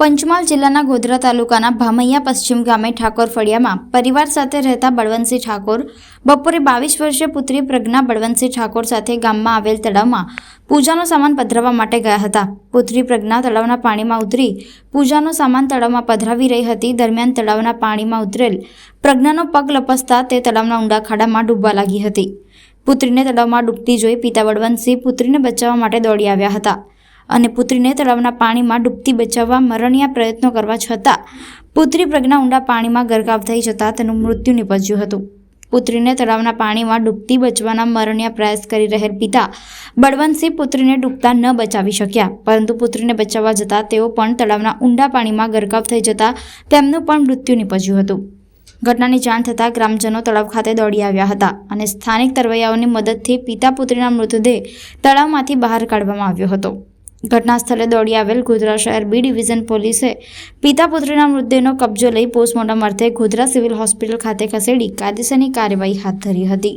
પંચમહાલ જિલ્લાના ગોધરા તાલુકાના ભામૈયા પશ્ચિમ ગામે ઠાકોર ફળિયામાં પરિવાર સાથે રહેતા બળવંતસિંહ ઠાકોર બપોરે બાવીસ વર્ષીય પુત્રી પ્રજ્ઞા બળવંતસિંહ ઠાકોર સાથે ગામમાં આવેલ તળાવમાં પૂજાનો સામાન પધરાવવા માટે ગયા હતા. પુત્રી પ્રજ્ઞા તળાવના પાણીમાં ઉતરી પૂજાનો સામાન તળાવમાં પધરાવી રહી હતી. દરમિયાન તળાવના પાણીમાં ઉતરેલ પ્રજ્ઞાનો પગ લપસતા તે તળાવના ઊંડા ખાડામાં ડૂબવા લાગી હતી. પુત્રીને તળાવમાં ડૂબતી જોઈ પિતા બળવંતસિંહ પુત્રીને બચાવવા માટે દોડી આવ્યા હતા અને પુત્રીને તળાવના પાણીમાં ડૂબતી બચાવવા મરણિયા પ્રયત્નો કરવા છતાં પુત્રી પ્રજ્ઞા ઊંડા પાણીમાં ગરકાવ થઈ જતાં તેનું મૃત્યુ નિપજ્યું હતું. પુત્રીને તળાવના પાણીમાં ડૂબતી બચવાના મરણિયા પ્રયાસ કરી રહેલ પિતા બળવંતસિંહ પુત્રીને ડૂબતા ન બચાવી શક્યા, પરંતુ પુત્રીને બચાવવા જતાં તેઓ પણ તળાવના ઊંડા પાણીમાં ગરકાવ થઈ જતાં તેમનું પણ મૃત્યુ નિપજ્યું હતું. ઘટનાની જાણ થતાં ગ્રામજનો તળાવ ખાતે દોડી આવ્યા હતા અને સ્થાનિક તરવૈયાઓની મદદથી પિતા પુત્રીના મૃતદેહ તળાવમાંથી બહાર કાઢવામાં આવ્યો હતો. ઘટના સ્થળે દોડી આવેલ ગોધરા શહેર બી ડિવિઝન પોલીસે પિતા પુત્રીના મૃતદેહનો કબજો લઈ પોસ્ટમોર્ટમ અર્થે ગોધરા સિવિલ હોસ્પિટલ ખાતે ખસેડી કાયદેસરની કાર્યવાહી હાથ ધરી હતી.